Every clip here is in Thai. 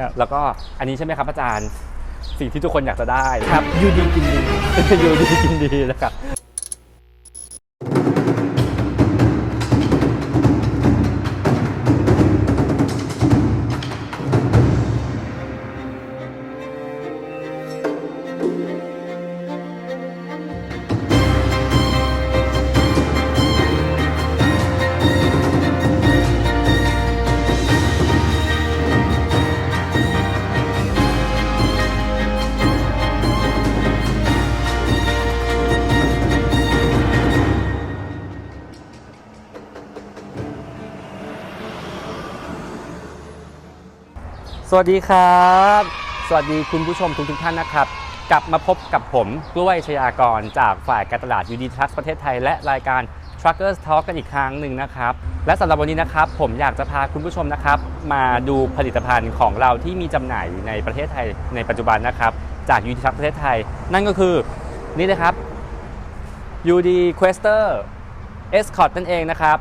ครับ แล้วก็อันนี้ใช่ไหมครับอาจารย์ สิ่งที่ทุกคนอยากจะได้ครับ อยู่ดีกินดี อยู่ดีกินดีนะครับ สวัสดีครับ สวัสดีคุณผู้ชมทุกทุกท่านนะครับ กลับมาพบกับผมกล้วยชยากร จากฝ่ายการตลาดยูดีทัสประเทศไทย และรายการ Truckers Talk กันอีกครั้งหนึ่งนะครับ และสำหรับวันนี้นะครับ ผมอยากจะพาคุณผู้ชมนะครับ มาดูผลิตภัณฑ์ของเราที่มีจำหน่ายในประเทศไทยในปัจจุบันนะครับ จากยูดีทัสประเทศไทย นั่นก็คือนี่นะครับ UD Quester Escort นั่นเองนะครับ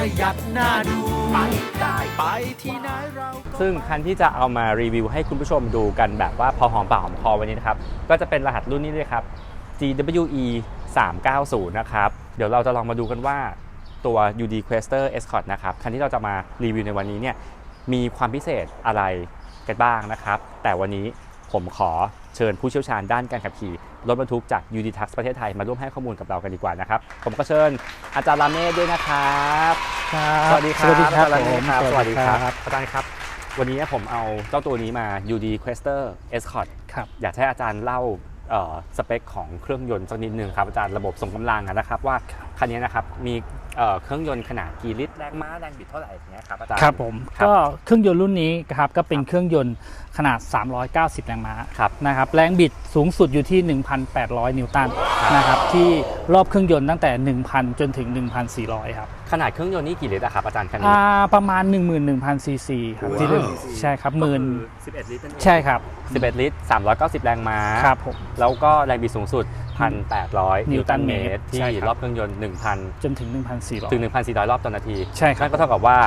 ประหยัดน่าดูไปได้ไปที่ไหนเราก็ซึ่งคันที่จะเอามารีวิวให้คุณผู้ชมดูกันแบบว่าพอหอมปากหอมคอวันนี้นะครับ ก็จะเป็นรหัสรุ่นนี้เลยครับ GWE 390 นะครับ เดี๋ยวเราจะลองมาดูกันว่าตัว UD Quester Escort นะครับ คันที่เราจะมารีวิวในวันนี้เนี่ยมีความพิเศษอะไรกันบ้างนะครับ แต่วันนี้ผมขอเชิญผู้เชี่ยวชาญด้านการขับขี่ รถบรรทุกจาก UD Tax ประเทศไทยมาร่วมให้ข้อมูลกับเรากันดีกว่านะครับ ผมก็เชิญอาจารย์ลาเมศด้วยนะครับครับสวัสดีครับสวัสดีครับอาจารย์ผเมมธครับสวัสดีครับอาจารย์ครับ วันนี้ผมเอาเจ้าตัวนี้มา UD Quester Escort ครับอยากให้อาจารย์เล่าเอ่อสเปคของเครื่องยนต์สักนิดนึงครับอาจารย์ระบบส่งกำลังอะนะครับว่าคันนี้นะครับมี เอ่อเครื่องยนต์ขนาดกี่ลิตรแรงม้าแรงบิดเท่าไหร่อย่างเงี้ยครับอาจารย์ ครับผมครับก็เครื่องยนต์รุ่นนี้ครับก็เป็นเครื่องยนต์ขนาด 390 แรงม้าครับนะครับแรงบิดสูงสุดอยู่ที่ 1,800 นิวตันนะครับที่รอบเครื่องยนต์ตั้งแต่ 1,000 จนถึง 1,400 ครับ ขนาดเครื่องยนต์นี่กี่ลิตรอะครับอาจารย์คันนี้อ่าประมาณ 11,000ซีซีครับว้าวที่เรียกใช่ครับหมื่นก็คือ11ลิตรนั่นเองใช่ครับ11 ลิตร 390 แรงม้า ครับผม แล้วก็แรงบิดสูงสุด 1,800 นินิววตัตันนเมเมตตรรที่ใช่ครับ รอบเครื่องยนต์1,000จนถึง 1,400 ถึง 1,400 รอบต่อนาทีใช่ครับ นั่นก็เท่ากับว่า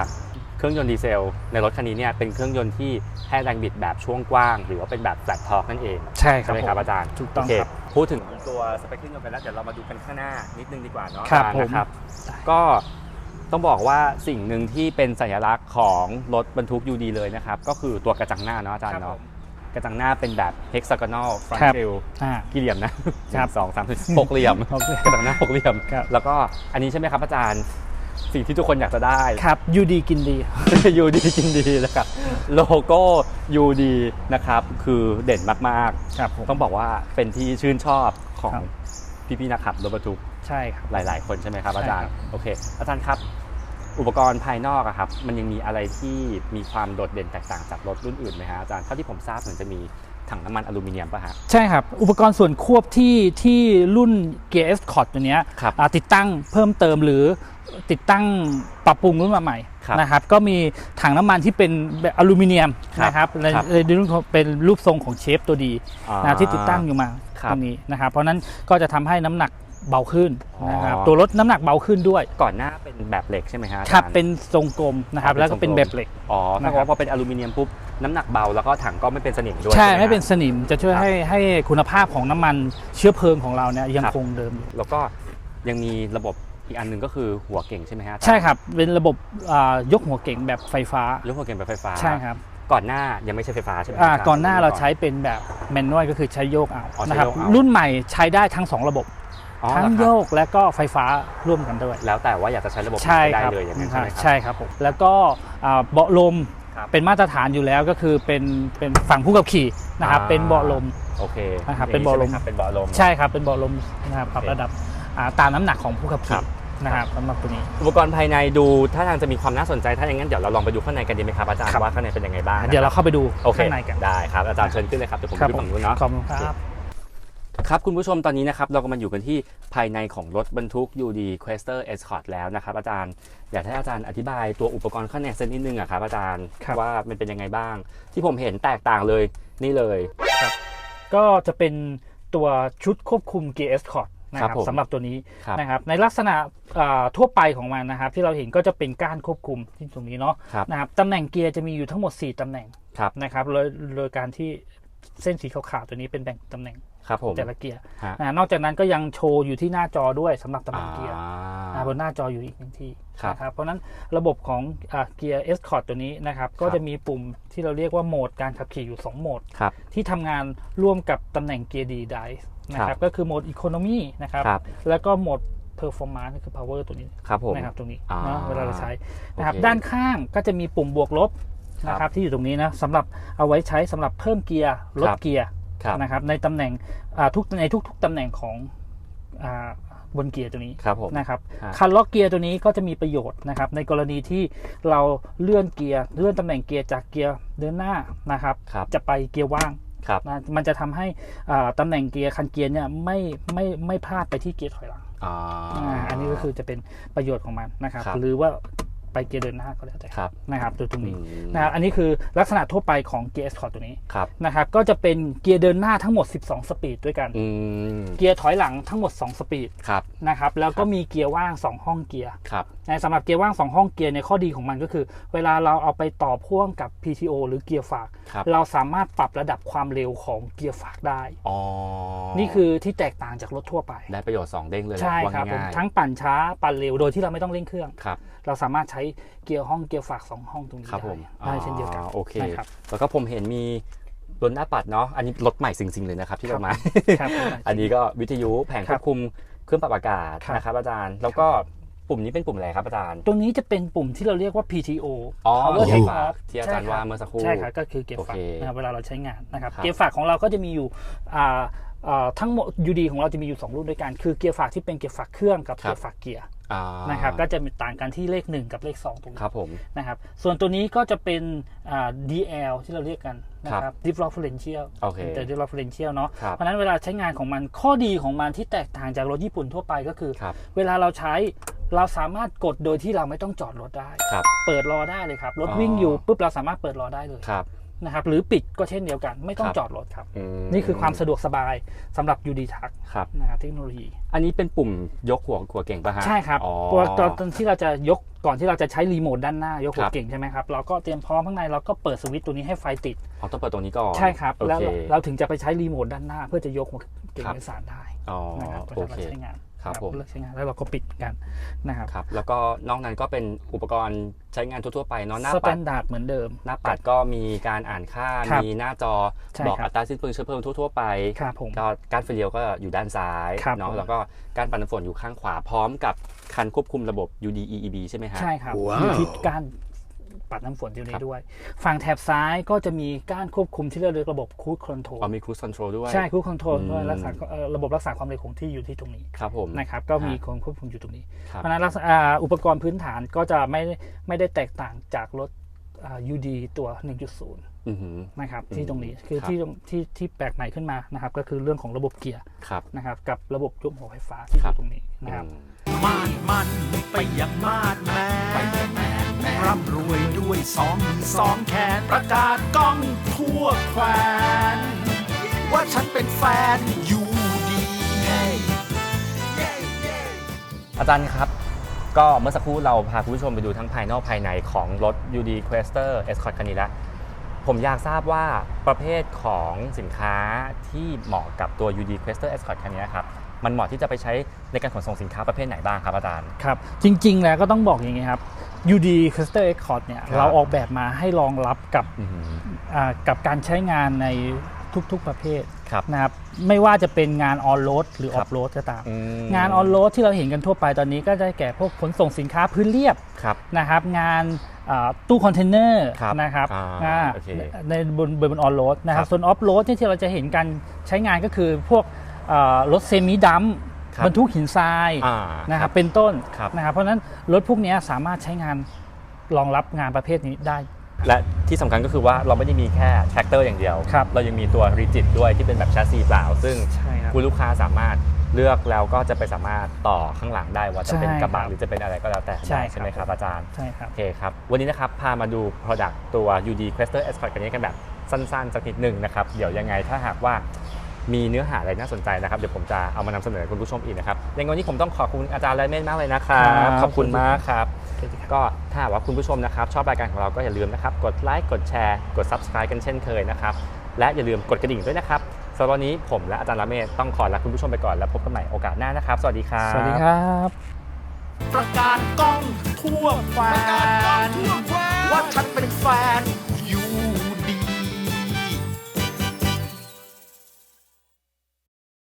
เครื่องยนต์ดีเซล ในรถคันนี้เนี่ยเป็นเครื่องยนต์ที่ให้แรงบิดแบบช่วงกว้าง หรือว่าเป็นแบบ flat torque นั่นเอง ใช่คใช่รับไหมครับผม อาจารย์ถูกต้องโเคครับพูดถึงตัวสเปคเครื่องยนต์ไปแล้วเดี๋ยวเรามาดูกันข้างหน้านิดนึงดีกว่าเนาะครับอาจารย์ผม นะครับ ก็ ต้องบอกว่าสิ่งหนึ่งที่เป็นสัญลักษณ์ของรถบรรทุก UD เลยนะครับ ก็คือตัวกระจังหน้าเนาะอาจารย์เนาะกระจังหน้าเป็นแบบ hexagonal front ครับ grille อ่ากี่เหลี่ยมนะครับสองสามสี่หกเหลี่ยมโอเคกระจังหน้าหกเหลี่ยมครับแล้วก็อันนี้ใช่ไหมครับอาจารย์สิ่งที่ทุกคนอยากจะได้ครับอยู่ดีกินดียูดีกินดีนะครับโลโก้ยูดีนะครับคือเด่นมากครับผมๆต้องบอกว่าเป็นที่ชื่นชอบของครับพี่ๆนักขับรถบรรทุกใช่ครับหลาย ๆ คนใช่ไหมครับใช่อาจารย์ครับโอเค อาจารย์ครับ อุปกรณ์ภายนอกอะครับมันยังมีอะไรที่มีความโดดเด่นแตกต่างจากรถรุ่นอื่นไหมฮะอาจารย์เท่าที่ผมทราบเหมือนจะมีถังน้ำมันอลูมิเนียมป่ะฮะ ใช่ครับ อุปกรณ์ส่วนควบที่ที่รุ่น Gear S Cort ตัวเนี้ยครับอ่าติดตั้งเพิ่มเติมหรือติดตั้งปรับปรุงรุ่นมาใหม่ครับนะครับก็มีถังน้ำมันที่เป็นแบบอลูมิเนียมครับนะครับในครับในรุ่นของเป็นรูปทรงของเชฟตัวดีอ่านะที่ติดตั้งอยู่มาครับ ตรงนี้นะครับเพราะฉะนั้นก็จะทำให้น้ำหนัก เบาขึ้นนะครับอ๋อตัวรถน้ำหนักเบาขึ้นด้วย ก่อนหน้าเป็นแบบเหล็กใช่ไหมฮะอาจาย์ครับเป็นทรงกลมนะครับอ๋อเป็นแล้วก็เป็นทรงกลมแบบเหล็กอ๋อนะถ้าครับว่าพอเป็นอลูมิเนียมปุ๊บน้ำหนักเบาแล้วก็ถังก็ไม่เป็นสนิมด้วยใช่หฮะไม่เป็นสนิมจะช่วยครับให้ให้คุณภาพของน้ำมันเชื้อเพลิงของเราเนี่ยยังครับคงเดิมอยู่แล้วก็ยังมีระบบอีกอันหนึ่งก็คือหัวเก่งใช่ไหมฮะอาจาย์ใช่ครับเป็นระบบอ่ายกหัวเก่งแบบไฟฟ้ายกหัวเก่งแบบไฟฟ้าใช่ครับก่อนหน้ายังไม่ใช่ไฟฟ้าใช่ไหมอ่าจรย์ก่อนหน้าเราใช้เป็นแบบแมนนวลก็คือใช้โยกเอาอ๋อใช้นะครับโยกเอารุ่นใหม่ใช้ได้ทั้ง 2 ระบบอ๋อ ทั้งเหรอครับโยกและก็ไฟฟ้าร่วมกันด้วย แล้วแต่ว่าอยากจะใช้ระบบไหนใช่ก็ได้ครับเลยอย่างนั้นใช่ไหมครับใช่ครับผมแล้วก็อ่าเบาะลมครับเป็นมาตรฐานอยู่แล้วก็คือเป็นเป็นฝั่งผู้ขับขี่นะครับอ่าเป็นเบาะลมโอเคนะครับอย่งเป็นเบาะลมใช่ไหครับเป็นเบาะลมใช่ครับเป็นเบาะลมนะครับปรับโอเคระดับอ่าตามน้ำหนักของผู้ขับครัขี่บนะครับสำหรับตัวนี้อุปกรณ์ภายในดูถ้าทางจะมีความน่าสนใจถ้าอย่างนั้นเดี๋ยวเราลองไปดูข้างในกันดีไหมครับอาจารย์ครับว่าข้างในเป็นยังไงบ้างนะเดี๋ยวเราเข้าไปดูโอเคข้างในกันได้ครับอาจารย์เชิญขึ้นเลยครับเดี๋ยวผมครับไปผฝั่มงนู้นเนาะขอบคุณครับ ครับคุณผู้ชมตอนนี้นะครับเราก็มาอยู่กันที่ภายในของรถบรรทุก UD Quester Escort แล้วนะครับอาจารย์อยากให้อาจารย์อธิบายตัวอุปกรณ์ข้างในสักนิดนึงอะครับอาจารย์ครับ ว่ามันเป็นยังไงบ้าง ที่ผมเห็นแตกต่างเลยนี่เลย ก็จะเป็นตัวชุดควบคุม Gear Escort นะคครัรับบผมสำหรับตัวนี้ครับ นะครับในลักษณะอ่าทั่วไปของมันนะครับ ที่เราเห็นก็จะเป็นก้านควบคุมที่ตรงนี้เนาะครับนะครับตำแหน่งเกียร์จะมีอยู่ทั้งหมด 4ตำแหน่งครับนะครับโดยโดยการที่เส้นสีขาวๆตัวนี้เป็นแบ่งตำแหน่ง ครับผมแต่ละเกียร์ฮะนะนอกจากนั้นก็ยังโชว์อยู่ที่หน้าจอด้วยสำหรับตำแหน่งเกียร์อ่าอ่าบนหน้าจออยู่อีกหนึ่งที่ครับนะครับเพราะฉะนั้นระบบของเกียร์เอสคอร์ดตัวนี้นะครับก็จะมีปุ่มที่เราเรียกว่าโหมดการขับขี่อยู่ 2 โหมดครับที่ทำงานร่วมกับตำแหน่งเกียร์ดีไดนะคครัรับบก็คือโหมดอีโคโนมีนะครับครับแล้วก็โหมดเพอร์ฟอร์มานซ์คือ power ตัวนี้ครับผมนะครับตรงนี้อ่านะเวลาเราใช้นะครับโอเคด้านข้างก็จะมีปุ่มบวกลบนะคครัรับบที่อยู่ตรงนี้นะสำหรับเอาไว้ใช้สำหรับเพิ่มเกียร์ลดครับเกียร์ครับ นะครับในตำแหน่งอ่าทุกในทุกๆตำแหน่งของอ่าบนเกียร์ตัวนี้ครับผมนะครับฮะคันล็อกเกียร์ตัวนี้ก็จะมีประโยชน์นะครับ ในกรณีที่เราเลื่อนเกียร์เลื่อนตำแหน่งเกียร์จากเกียร์เดินหน้านะครับครับจะไปเกียร์ว่างครับนะมันจะทำให้อ่าตำแหน่งเกียร์คันเกียร์เนี่ยไม่ไม่ไม่พลาดไปที่เกียร์ถอยหลังอ่าอ่าอันนี้ก็คือจะเป็นประโยชน์ของมันนะครับครับหรือว่า ไปเกียร์เดินหน้าก็แล้วแต่ครับนะครับตัวตรงนี้อืมนะครับอันนี้คือลักษณะทั่วไปของเกียร์ S คอร์ตัวนี้ครับนะครับก็จะเป็นเกียร์เดินหน้าทั้งหมด 12 สปีดด้วยกันอืมเกียร์ถอยหลังทั้งหมด 2 สปีดครับนะครับแล้วก็ครับมีเกียร์ว่าง 2 ห้องเกียร์ครับในสำหรับเกียร์ว่าง 2 ห้องเกียร์ในยข้อดีของมันก็คือ เวลาเราเอาไปต่อพ่วงกับ PTO หรือเกียร์ฝากครับเราสามารถปรับระดับความเร็วของเกียร์ฝากได้อ๋อนี่คือที่แตกต่างจากรถทั่วไปได้ประโยชน์สองเด้งเลยแหละใช่ว่าครับผมง่ายๆทั้งปั่นช้าปั่นเร็วโดยที่เราไม่ต้องเร่งเครื่องครับเราสามารถใช้เกียร์ห้องเกียร์ฝาก 2 ห้องตรงนี้ครับได้ผมได้เช่นเดียวกันอ๋อโอเคนะครับแล้วก็ผมเห็นมีรถหน้าปัดเนาะอันนี้รถใหม่จริงๆเลยนะครับที่เรามาครับผมอันนี้ก็วิทยุแผงคครับวบคุมเครื่องปรับอากาศครับนะครับอาจารย์แล้วก็ปุ่มนี้เป็นปุ่มอะไรครับอาจารย์ ตรงนี้จะเป็นปุ่มที่เราเรียกว่า PTO อ๋อ Power เกียร์ Take ฝาก Off ที่อาจารย์ใช่คบว่าเมื่อสักครู่ ใช่ครับก็คือเกียร์ฝากโอเคนะครับเวลาเราใช้งานนะครับครับ เกียร์ฝากของเราก็จะมีอยู่อ่าอ่าทั้งหมด UD ของเราจะมีอยู่ 2 รุ่นด้วยกัน คือเกียร์ฝากที่เป็นเกียร์ฝากเครื่องกับครับเกียร์ฝากเกียร์อ่านะครับก็จะมีต่างกันที่เลข 1 กับเลข 2 ตรงนี้ครับผมนะครับ ส่วนตัวนี้ก็จะเป็นอ่า DL ที่เราเรียกกันนะครับ differential โอเคแต่ differential เนาะครับเพราะฉะนั้นเวลาใช้งานของมันข้อดีของมันที่แตกต่างจากรถญี่ปุ่นทั่วไปก็คือครับเวลาเราใช้เราสามารถกดโดยที่เราไม่ต้องจอดรถได้ครับเปิดรอได้เลยครับ รถอ๋อวิ่งอยู่ปุ๊บเราสามารถเปิดรอได้เลยครับ นะครับหรือปิดก็เช่นเดียวกัน ไม่ต้องครับจอดรถครับอืมนี่คือความสะดวกสบายสำหรับ UD t a c ครับนะครับเทคโนโลยี อันนี้เป็นปุ่มยกหัวหัวเก่งป่ะฮะใช่ครับอ๋อตัวตอนตอนที่เราจะยกก่อนที่เราจะใช้รีโมทด้านหน้ายกหัควรับเก่งใช่ไหมครับเราก็เตรียมพร้อมข้างในเราก็เปิดสวิตช์ตัวนี้ให้ไฟติดอ๋อต้องเปิดตรงนี้ก่อนใช่ครับโอแล้วเคเราถึงจะไปใช้รีโมทด้านหน้า เพื่อจะยกหัวเก่งครับโดยสารได้อ๋อนะครับโอเวลาเคเราใช้งาน ครับผม เลิกใช้งานแล้วเราก็ปิดกันนะครับครับ แล้วก็นอกนั้นก็เป็นอุปกรณ์ใช้งานทั่วๆไปเนาะหน้าสแตปัดนดาร์ดเหมือนเดิม หน้าปัดก็มีการอ่านค่าครับมีหน้าจอใช่บอกครับ อัตราสิ้นเปลืองเชื้อเพลิงทั่วๆไป ครับผม ก็การไฟเลี้ยวก็อยู่ด้านซ้ายครับเนาะผม แล้วก็การปัดน้ำฝนอยู่ข้างขวาพร้อมกับคันควบคุมระบบ UDEEB ใช่ไหมฮะ ใช่ครับว้าว อยู่ที่การ ปัดน้ำฝนที่นี้ครับด้วย ฝั่งแถบซ้ายก็จะมีการควบคุมที่เราเรียกระบบคูดคอนโทรลอ๋อมี cruise control ด้วย ใช่คูดคอนโทรลด้วยอืมรักษาเอ่อระบบรักษาความเร็วคงที่อยู่ที่ตรงนี้ครับผมนะครับก็มีฮะคนควบคุมอยู่ตรงนี้ครับเพราะฉะนั้นลักษณะอ่าอุปกรณ์พื้นฐานก็จะไม่ไม่ได้แตกต่างจากรถอ่า UD ตัว 1.0อือหือนะครับอืมที่ตรงนี้คือครับที่ที่ที่แปลกใหม่ขึ้นมานะครับก็คือเรื่องของระบบเกียร์ครับนะครับกับระบบยกหัวไฟฟ้าที่อครับยู่ตรงนี้นะครับอืมมาดมันไปอย่างมาดแมน ร่ำรวยด้วยสองมือสองแขนประกาศก้องทั่วแคว้นว่าฉันเป็นแฟนยูดีอาจารย์ครับ ก็เมื่อสักครู่เราพาคุณผู้ชมไปดูทั้งภายนอกภายในของรถ UD Quester Escort คันนี้แล้วผมอยากทราบว่าประเภทของสินค้าที่เหมาะกับตัว UD Quester Escort คันนี้ครับ มันเหมาะที่จะไปใช้ในการขนส่งสินค้าประเภทไหนบ้างครับอาจารย์ ครับ จริง ๆ แล้วก็ต้องบอกอย่างนี้ครับ UD Cluster Accord เนี่ยครับ เราออกแบบมาให้รองรับกับอือหืออ่ากับการใช้งานในทุกๆประเภทครับ นะครับไม่ว่าจะเป็นงานออนโรดหรืออครัอบ ฟโรดก็ตาม อืมงานออนโรดที่เราเห็นกันทั่วไปตอนนี้ก็จะแก่พวกขนส่งสินค้าพื้นเรียบครับ นะครับ งานอ่าตู้คอนเทนเนอร์ครับนะครับอ่าอ่าโอเคในบนบนออนโรดนะคครัรับบ ส่วนออฟโรดที่เราจะเห็นการใช้งานก็คือพวกอ่า รถเซมิดัมครับบรรทุกหินทรายอ่านะครับเป็นต้นครับนะครับเพราะฉะนั้นรถพวกนี้สามารถใช้งานรองรับงานประเภทนี้ได้ และที่สำคัญก็คือว่าเราไม่ได้มีแค่แท็กเตอร์อย่างเดียวครับเรายังมีตัวรีจิตด้วยที่เป็นแบบแชสซีเปล่า ซึ่งใช่ครับคุณลูกค้าสามารถเลือกแล้วก็จะไปสามารถต่อข้างหลังได้ว่าจะเป็นใช่กระบะครับหรือจะเป็นอะไรก็แล้วแต่ใช่ได้ครับใช่ไหมครับอาจารย์ใช่ครับโอเคครับ วันนี้นะครับพามาดู Product ตัว UD Quester Escort กันนี้กันแบบสั้นๆสักนิดหนึ่งนะครับ เดี๋ยวยังไงถ้าหากว่า มีเนื้อหาอะไรน่าสนใจนะครับ เดี๋ยวผมจะเอามานำเสนอคุณผู้ชมอีกนะครับยังไงวันนี้ผมต้องขอบคุณอาจารย์ไรเมนมากเลยนะครับครับขอบคุณมากครับโอเคครับก็ถ้าหากว่าคุณผู้ชมนะครับ ชอบรายการของเราก็อย่าลืมนะครับกดไลค์กดแชร์กด Subscribe กันเช่นเคยนะครับและอย่าลืมกดกระดิ่งด้วยนะครับสำหรับวันนี้ผมและอาจารย์ละเมศต้องขอลาคุณผู้ชมไปก่อนแล้วพบกันใหม่โอกาสหน้านะครับ สวัสดีครับ สวัสดีครับ ประกาศกล้องทั่วแคว้น